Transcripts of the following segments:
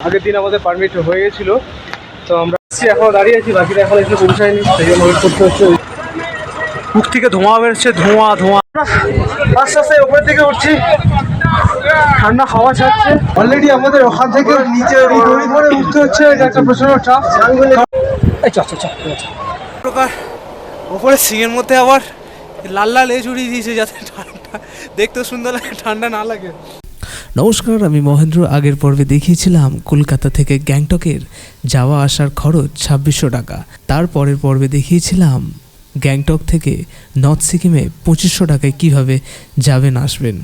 আগের দিন আমাদের পারমিট হয়ে গেছিল তো আমরা এসছি, এখনও দাঁড়িয়ে আছি বাকিটা এখন এসে পৌঁছায়নি সেই জন্য ওয়েট করতে হচ্ছে। মুখ থেকে ধোঁয়া বেরোচ্ছে ধোঁয়া ধোঁয়া। আস্তে আস্তে উপরের দিকে উঠছি ঠান্ডা হাওয়া ছাড়ছে। অলরেডি আমাদের ওখান থেকে নিচে দড়ি ধরে উঠতে হচ্ছে এটা একটা প্রচণ্ড চাপ এই চ চ চ প্রকার ওপরে সিংয়ের মধ্যে আবার লাল লাল এ উড়িয়ে দিয়েছে যাতে ঠান্ডা দেখতেও সুন্দর লাগে ঠান্ডা না লাগে। নমস্কার, আমি মহেন্দ্র। আগের পর্বে দেখিয়েছিলাম কলকাতা থেকে গ্যাংটকের যাওয়া আসার খরচ ছাব্বিশশো টাকা। তার পরের পর্বে দেখিয়েছিলাম গ্যাংটক থেকে নর্থ সিকিমে পঁচিশশো টাকায় কীভাবে যাবেন, আসবেন।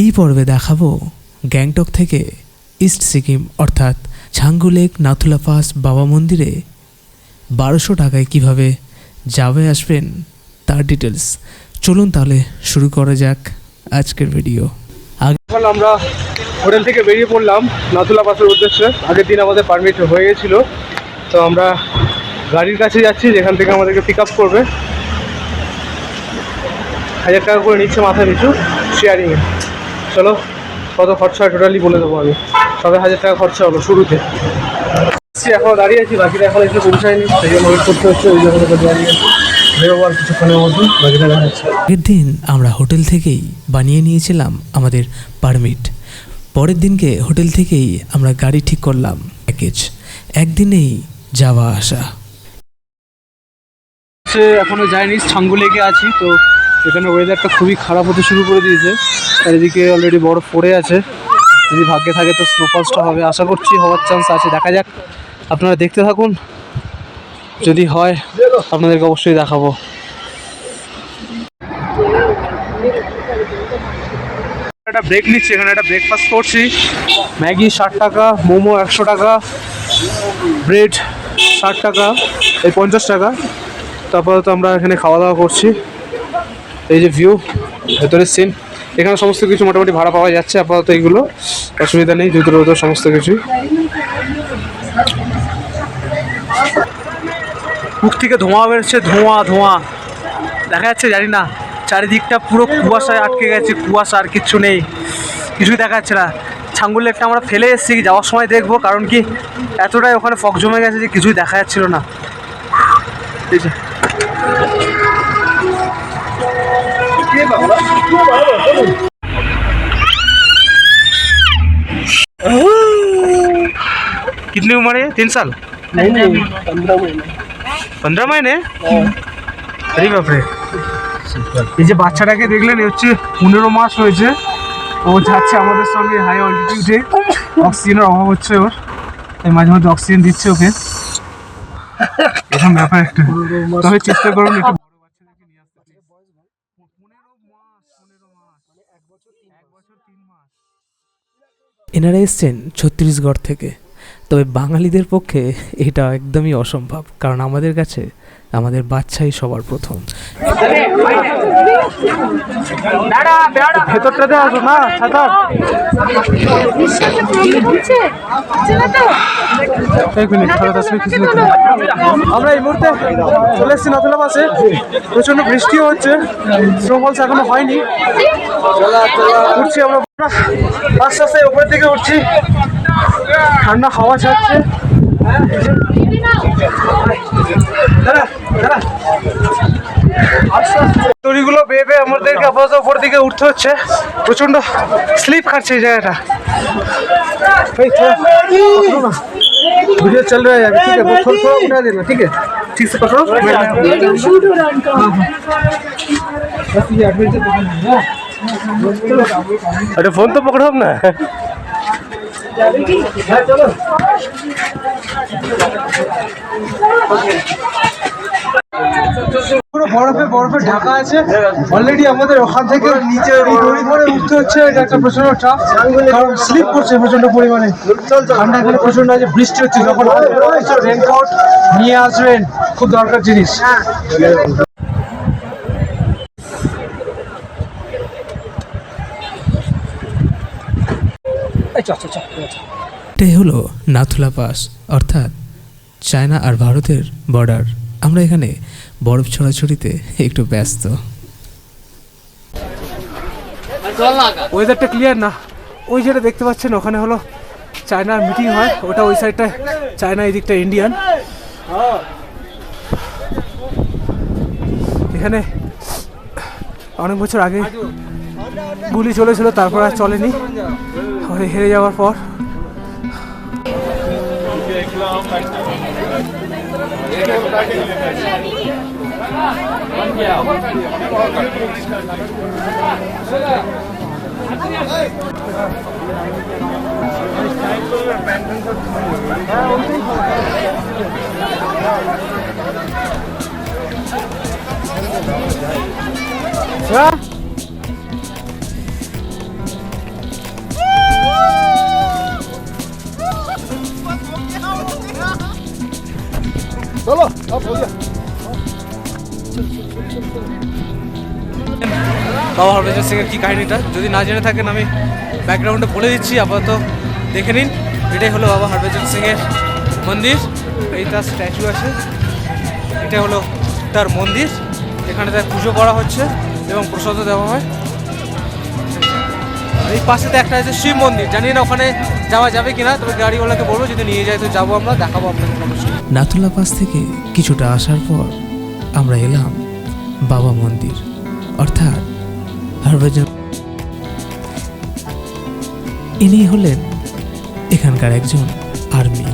এই পর্বে দেখাবো গ্যাংটক থেকে ইস্ট সিকিম, অর্থাৎ ছাঙ্গু লেক নাথুলা পাস বাবা মন্দিরে বারোশো টাকায় কীভাবে যাবে, আসবেন, তার ডিটেলস চলুন তাহলে শুরু করা যাক আজকের ভিডিও সকাল আমরা হোটেল থেকে বেরিয়ে পড়লাম নাথুলা পাসের উদ্দেশ্যে। আগের দিন আমাদের পারমিট হয়ে গেছিল। তো আমরা গাড়ির কাছে যাচ্ছি, যেখান থেকে আমাদেরকে পিক আপ করবে। হাজার টাকা করে নিচ্ছে মাথা পিছু শেয়ারিংয়ে চলো, কত খরচা হয় টোটালি বলে দেবো আমি। সবে হাজার টাকা খরচা হলো শুরুতে। এখনও দাঁড়িয়ে আছি বাকিটা এখন এসে পৌঁছায়নি, সেই জন্য ওয়েট করতে হচ্ছে, ওই জন্য দাঁড়িয়ে আছি বেরোবো কিছুক্ষণের মধ্যে বাকিটা দেখা আগের দিন আমরা হোটেল থেকেই বানিয়ে নিয়েছিলাম আমাদের পারমিট। পরের দিনকে হোটেল থেকেই আমরা গাড়ি ঠিক করলাম প্যাকেজ। একদিনেই যাওয়া আসা। হচ্ছে এখনও যায়নি ছাঙ্গু লেকে আছি তো এখানে ওয়েদারটা খুবই খারাপ হতে শুরু করে দিয়েছে। চারিদিকে অলরেডি বরফ পড়ে আছে। যদি ভাগ্যে থাকে তো স্নোফলসটা হবে। আশা করছি হওয়ার চান্স আছে। দেখা যাক। আপনারা দেখতে থাকুন। যদি হয়, আপনাদেরকে অবশ্যই দেখাবো। একটা ব্রেক নিচ্ছি, এখানে একটা ব্রেকফাস্ট করছি। ম্যাগি ষাট টাকা, মোমো একশো টাকা, ব্রেড ষাট টাকা, এই পঞ্চাশ টাকা। তারপরে তো আমরা এখানে খাওয়া দাওয়া করছি। এই যে ভিউ ভেতরের সিন এখানে সমস্ত কিছু মোটামুটি ভাড়া পাওয়া যাচ্ছে, আপাতত এইগুলো। অসুবিধা নেই, ভেতর সমস্ত কিছু মুখ থেকে ধোঁয়া বেরোচ্ছে ধোঁয়া ধোঁয়া দেখা যাচ্ছে জানি না চারিদিকটা পুরো কুয়াশায় আটকে গেছে কুয়াশা আর কিচ্ছু নেই কিছুই দেখা যাচ্ছে না ছাঙ্গুল লেকটা আমরা ফেলে এসেছি যাওয়ার সময় দেখবো কারণ কি এতটাই ওখানে ফক জমে গেছে যে কিছুই দেখা যাচ্ছিল না এই যে कितनी उम्र है तीन साल पंद्रह महीने আরে বাপরে এই যে বাচ্চাটাকে দেখলেন এ হচ্ছে পনেরো মাস হয়েছে ও যাচ্ছে আমাদের সঙ্গে হাই অল্টিটিউডে অক্সিজেনের অভাব হচ্ছে ওর তাই মাঝে মাঝে অক্সিজেন দিচ্ছে ওকে এরকম ব্যাপার একটা তবে চেষ্টা করুন একটু বড় বাচ্চাদেরকে পনেরো মাস পনেরো মাস এক বছর এক বছর তিন মাস এনারা এসছেন ছত্তিশগড় থেকে। তবে বাঙালিদের পক্ষে এটা একদমই অসম্ভব কারণ আমাদের কাছে আমাদের বাচ্চাই সবার প্রথম। ভেতরটাতে আসো না। আমরা এই মুহূর্তে চলে এসেছি নাথুলা পাশে প্রচণ্ড বৃষ্টিও হচ্ছে। স্নোফলস এখনও হয়নি। উঠছি আমরা আস্তে আস্তে উপরের দিকে উঠছি। ঠান্ডা হাওয়া ছাড়ছে দাঁড়া, দাঁড়া। দড়িগুলো বেয়ে বেয়ে আমাদেরকে আপাতত উপর দিকে উঠতে হচ্ছে প্রচন্ড স্লিপ খাচ্ছে এই জায়গাটা এই थोड़ा पकड़ो ना वीडियो चल रहा है अभी ठीक है वो थोड़ा थोड़ा उठा देना ठीक है ठीक से पकड़ो बस ये एडवेंचर पकड़ना है हाँ। अरे फोन तो पकड़ो ना हाँ, चलो পুরো বরফে বরফে ঢাকা আছে। অলরেডি আমাদের ওখান থেকে নিচে ধরে উঠতে হচ্ছে, এটা একটা প্রচণ্ড চাপ কারণ স্লিপ করছে প্রচণ্ড পরিমাণে। ঠান্ডা এখানে প্রচণ্ড আছে, বৃষ্টি হচ্ছে, যখন রেনকোট নিয়ে আসবেন, খুব দরকার জিনিস। এটাই হলো নাথুলা পাস অর্থাৎ চায়না আর ভারতের বর্ডার। আমরা এখানে বরফ ছড়াছড়িতে একটু ব্যস্ত। ওয়েদারটা ক্লিয়ার না। ওই যেটা দেখতে পাচ্ছেন ওখানে হলো চায়নার মিটিং হয়। ওটা ওই সাইডটা চায়না এই দিকটা ইন্ডিয়ান এখানে অনেক বছর আগে গুলি চলেছিল তারপর আর চলেনি। আমাদের হেরে যাওয়ার পর। বাবা হরভজন সিং এর কি কাহিনীটা? যদি না জেনে থাকেন, আমি ব্যাকগ্রাউন্ডে বলে দিচ্ছি, আপাতত দেখে নিন। এটাই হলো বাবা হরভজন সিং এর মন্দির। এই তার স্ট্যাচু আছে। এটা হলো তার মন্দির। এখানে তার পুজো করা হচ্ছে এবং প্রসাদও দেওয়া হয়। এই পাশেতে একটা আছে শিব মন্দির। জানি না ওখানে যাওয়া যাবে কিনা, তবে গাড়িওয়ালাকে বলব, যদি নিয়ে যায় তো যাব আমরা, দেখাবো আপনাদের অবশ্যই। নাথুলা পাস থেকে কিছুটা আসার পর আমরা এলাম বাবা মন্দির। অর্থাৎ হরভজন ইনি হলেন এখানকার একজন আর্মি।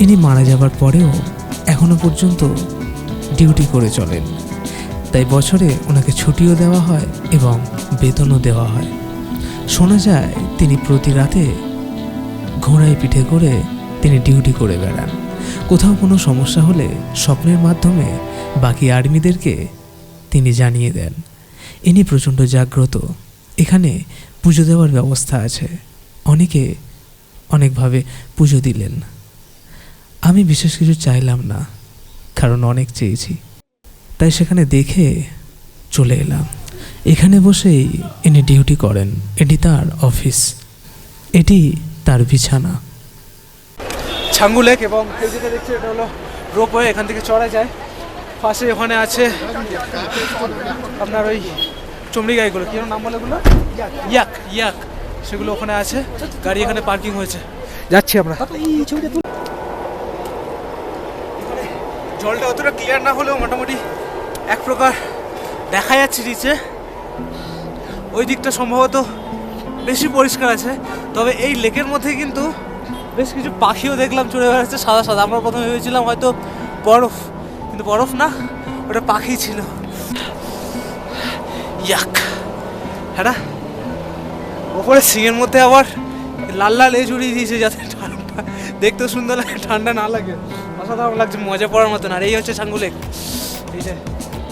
ইনি মারা যাবার পরেও এখনও পর্যন্ত ডিউটি করে চলেন। তাই বছরে ওনাকে ছুটিও দেওয়া হয় এবং বেতনও দেওয়া হয়। শোনা যায়, তিনি প্রতি রাতে ঘোড়ায় পিঠে করে তিনি ডিউটি করে বেড়ান। কোথাও কোনো সমস্যা হলে স্বপ্নের মাধ্যমে বাকি আর্মিদেরকে তিনি জানিয়ে দেন। ইনি প্রচণ্ড জাগ্রত। এখানে পুজো দেওয়ার ব্যবস্থা আছে। অনেকে অনেকভাবে পুজো দিলেন। আমি বিশেষ কিছু চাইলাম না, কারণ অনেক চেয়েছি। তাই সেখানে দেখে চলে এলাম। এখানে বসেই ইনি ডিউটি করেন। এটি তার অফিস। এটি তার বিছানা। ছাঙ্গু লেক এবং এখান থেকে চড়া যায়। পাশে ওখানে আছে আপনার ওই চমড়ি গাড়িগুলো। কি নাম বলে ওগুলো ইয়াক। ইয়াক সেগুলো ওখানে আছে। গাড়ি এখানে পার্কিং হয়েছে। যাচ্ছি আমরা। জলটা অতটা ক্লিয়ার না হলেও মোটামুটি এক প্রকার দেখা যাচ্ছে নিচে। ওই দিকটা সম্ভবত বেশি পরিষ্কার আছে। তবে এই লেকের মধ্যে কিন্তু বেশ কিছু পাখিও দেখলাম চড়ে বেড়াচ্ছে সাদা সাদা। আমরা প্রথমে ভেবেছিলাম হয়তো বরফ কিন্তু বরফ না, ওটা পাখি ছিল। ইয়াক হ্যাঁ? ওপরে সিংয়ের মধ্যে আবার লাল লাল এ জুড়িয়ে দিয়েছে যাতে ঠান্ডা, দেখতেও সুন্দর লাগে, ঠান্ডা না লাগে। অসাধারণ লাগছে, মজা পড়ার মতন। আর এই হচ্ছে ছাঙ্গু লেক এই যে,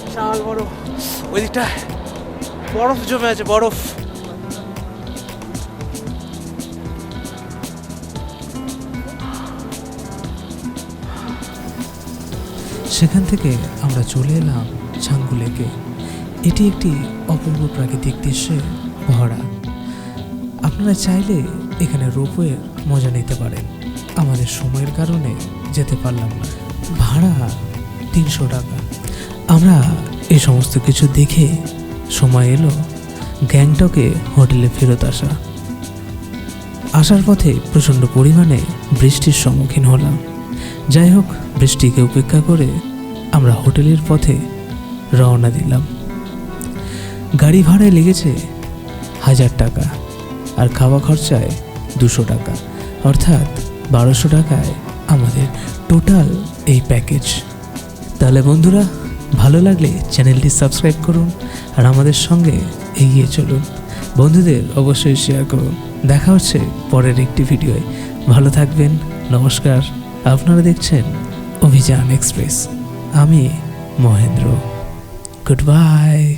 বিশাল বড়। ওই দিকটা বরফ জমে আছে, বরফ। সেখান থেকে আমরা চলে এলাম ছাঙ্গু লেকে। এটি একটি অপূর্ব প্রাকৃতিক দৃশ্যে ভরা। আপনারা চাইলে এখানে রোপওয়ে মজা নিতে পারেন। আমাদের সময়ের কারণে যেতে পারলাম না। ভাড়া তিনশো টাকা। আমরা এই সমস্ত কিছু দেখে সময় এলো গ্যাংটকে হোটেলে ফেরত আসা। আসার পথে প্রচণ্ড পরিমাণে বৃষ্টির সম্মুখীন হলাম। যাই হোক, বৃষ্টিকে উপেক্ষা করে আমরা হোটেলের পথে রওনা দিলাম। গাড়ি ভাড়ায় লেগেছে হাজার টাকা আর খাওয়া খরচায় দুশো টাকা। অর্থাৎ বারোশো টাকায় আমাদের টোটাল এই প্যাকেজ। তাহলে বন্ধুরা, ভালো লাগলে চ্যানেলটি সাবস্ক্রাইব করুন আর আমাদের সঙ্গে এগিয়ে চলুন। বন্ধুদের অবশ্যই শেয়ার করুন। দেখা হচ্ছে পরের একটি ভিডিওয়। ভালো থাকবেন, নমস্কার। আপনারা দেখছেন অভিযান এক্সপ্রেস। আমি মহেন্দ্র। Good bye